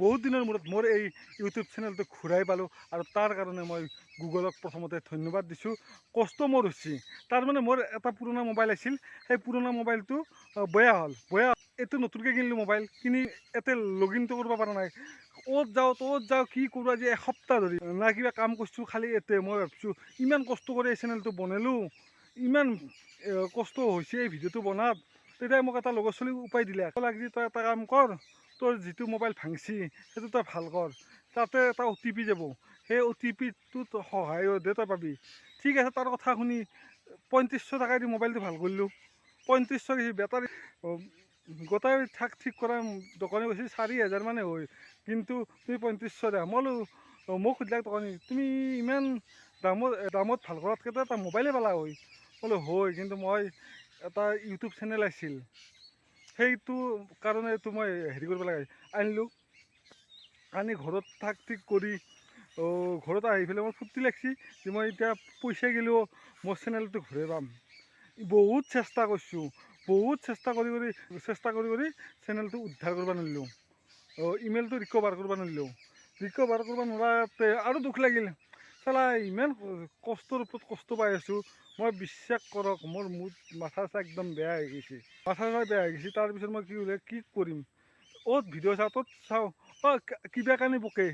বহুত দিনৰ মূৰত মোৰ এই ইউটিউব চেনেলটো ঘূৰাই পালোঁ আৰু তাৰ কাৰণে মই গুগলক প্ৰথমতে ধন্যবাদ দিছোঁ। কষ্ট মোৰ হৈছে। তাৰমানে মোৰ এটা পুৰণা মোবাইল আছিল। সেই পুৰণা মোবাইলটো বেয়া হ'ল। বেয়া এইটো নতুনকৈ কিনিলোঁ মোবাইল কিনি ইয়াতে লগ ইনটো কৰিব পৰা নাই। অ'ত যাওঁ, ত'ত যাওঁ, কি কৰোঁ আজি এসপ্তাহ ধৰি। না কিবা কাম কৰিছোঁ, খালি এতে মই ভাবিছোঁ। ইমান কষ্ট কৰি এই চেনেলটো বনালোঁ। ইমান কষ্ট হৈছে এই ভিডিঅ'টো বনাত। তেতিয়া মোক এটা লগৰ ছোৱালী উপায় দিলে। লাগি তই এটা কাম কৰ। তোৰ যিটো মোবাইল ভাংছি সেইটো তই ভালো কৰ। তাতে এটা অ' টি পি যাব। সেই অ' টি পিটোত সহায়তহে তই পাবি। ঠিক আছে, তাৰ কথা শুনি পঁয়ত্ৰিছশ টকা দি মোবাইলটো ভালো কৰিলোঁ। পঁয়ত্ৰিছশ বেটাৰী গোটাই থাক ঠিক কৰা দোকানী কৈছে, চাৰি হাজাৰ মানে হয় কিন্তু তুমি পঁয়ত্ৰিছশ দিয়া। মই মোক সুধিলাক দোকানী, তুমি ইমান দামত দামত ভালো কৰাতকৈ এটা মোবাইলে পালা হয়? বোলো, হয়, কিন্তু মই এটা ইউটিউব চেনেল আছিল। সেইটো কাৰণে এইটো মই হেৰি কৰিব লাগে। আনিলোঁ। আনি ঘৰত থাক ঠিক কৰি ঘৰত আহি পেলাই মোৰ ফূৰ্তি লাগছি যে মই এতিয়া পইচা গেলেও মোৰ চেনেলটো ঘূৰাই পাম। বহুত চেষ্টা কৰিছোঁ। বহুত চেষ্টা কৰি কৰি, চেষ্টা কৰি কৰি চেনেলটো উদ্ধাৰ কৰিব নোৱাৰিলোঁ। ইমেইলটো ৰিকভাৰ কৰিব নোৱাৰিলোঁ। ৰিকভাৰ কৰিব নোৱাৰাতে আৰু দুখ লাগিল। চালা, ইমান কষ্টৰ ওপৰত কষ্ট পাই আছোঁ। মই বিশ্বাস কৰক, মোৰ মুড, মাথা চাথা একদম বেয়া হৈ গৈছে। মাথা চাথা বেয়া হৈ গৈছে তাৰপিছত মই কি ওলাই কি কৰিম? অ'ত ভিডিঅ' চাওঁ, ত'ত চাওঁ। অঁ কিবা কাৰণে বকে?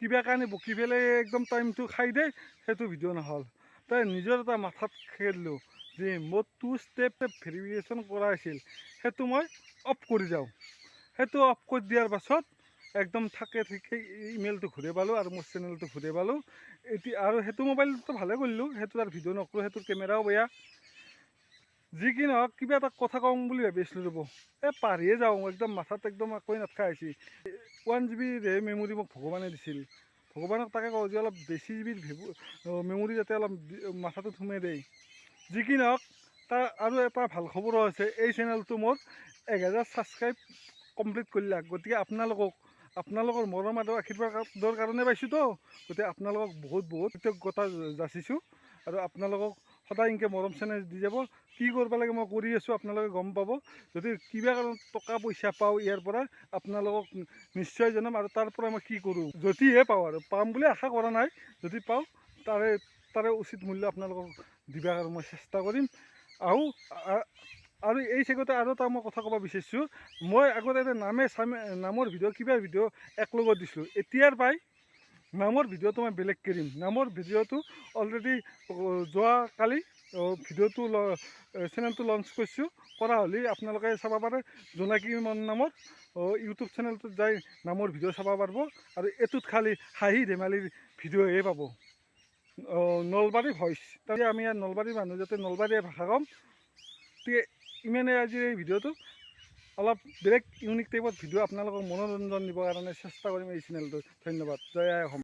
কিবা কাৰণে বকি পেলাই একদম টাইমটো খাই দে, সেইটো ভিডিঅ' নহ'ল। তাই নিজৰ এটা মাথাত খেলিলোঁ যে মোৰ টু ষ্টেপ ভেৰিফিকেশ্যন কৰা আছিল সেইটো মই অফ কৰি যাওঁ। সেইটো অফ কৰি দিয়াৰ পাছত একদম থাকে থাকে ইমেইলটো ঘূৰাই পালোঁ আৰু মোৰ চেনেলটো ঘূৰাই পালোঁ। এতিয়া আৰু সেইটো মোবাইলটো ভালে কৰিলোঁ সেইটো আৰু ভিডিঅ' নকৰোঁ সেইটোৰ কেমেৰাও বেয়া। যি কি নহওক, কিবা এটা কথা কওঁ বুলি ভাবি আছিলোঁ ৰ'ব। এই পাহৰিয়ে যাওঁ, একদম মাথাত একদম একোৱে নাথকা হৈছে। One G B RAM memory মোক ভগৱানে দিছিল। ভগৱানক তাকে কওঁ যে অলপ বেছি জি বিৰ মেমৰি যাতে অলপ মাথাটোত সোমাই দেই। যি কি নহওক, তাৰ আৰু এটা ভালো খবৰো আছে, এই চেনেলটো মোৰ এক হাজাৰ ছাবস্ক্ৰাইব কমপ্লিট কৰিলাক গতিকে আপোনালোকক আপোনালোকৰ মৰম আৰু আশীৰ্বাদৰ কাৰণে পাইছোঁতো গতিকে আপোনালোকক বহুত বহুত কৃতজ্ঞতা যাচিছোঁ। আৰু আপোনালোকক সদায় এনেকৈ মৰম চেনেহ দি যাব। কি কৰিব লাগে মই কৰি আছোঁ, আপোনালোকে গম পাব। যদি কিবা কাৰণত টকা পইচা পাওঁ ইয়াৰ পৰা, আপোনালোকক নিশ্চয় জনাম। আৰু তাৰ পৰা মই কি কৰোঁ? যদিহে পাওঁ আৰু। পাম বুলি আশা কৰা নাই। যদি পাওঁ, তাৰে তাৰে উচিত মূল্য আপোনালোকক দিবৰ কাৰণে মই চেষ্টা কৰিম। আৰু আৰু এই চেগতে আৰু এটা মই কথা ক'ব বিচাৰিছোঁ। মই আগতে এটা নামে চামে, নামৰ ভিডিঅ' কিবা ভিডিঅ' একলগত দিছিলোঁ। এতিয়াৰ পৰাই নামৰ ভিডিঅ'টো মই বেলেগ কৰিম নামৰ ভিডিঅ'টো অলৰেডি যোৱাকালি ভিডিঅ'টো চেনেলটো লঞ্চ কৰিছোঁ। কৰা হ'লে আপোনালোকে চাব পাৰে, জোনাকী মন নামৰ ইউটিউব চেনেলটোত যাই নামৰ ভিডিঅ' চাব পাৰিব আৰু এইটোত খালি হাঁহি ধেমালিৰ ভিডিঅ'হে পাব। নলবাৰী ভইচ। তাতে আমি ইয়াত নলবাৰীৰ মানুহ যাতে নলবাৰীয়ে ভাষা ক'ম গতিকে ইমানে আজিৰ এই ভিডিঅ'টো অলপ বেলেগ ইউনিক টাইপত ভিডিঅ' আপোনালোকক মনোৰঞ্জন দিবৰ কাৰণে চেষ্টা কৰিম এই চেনেলটোত ধন্যবাদ। জয় আই অসম।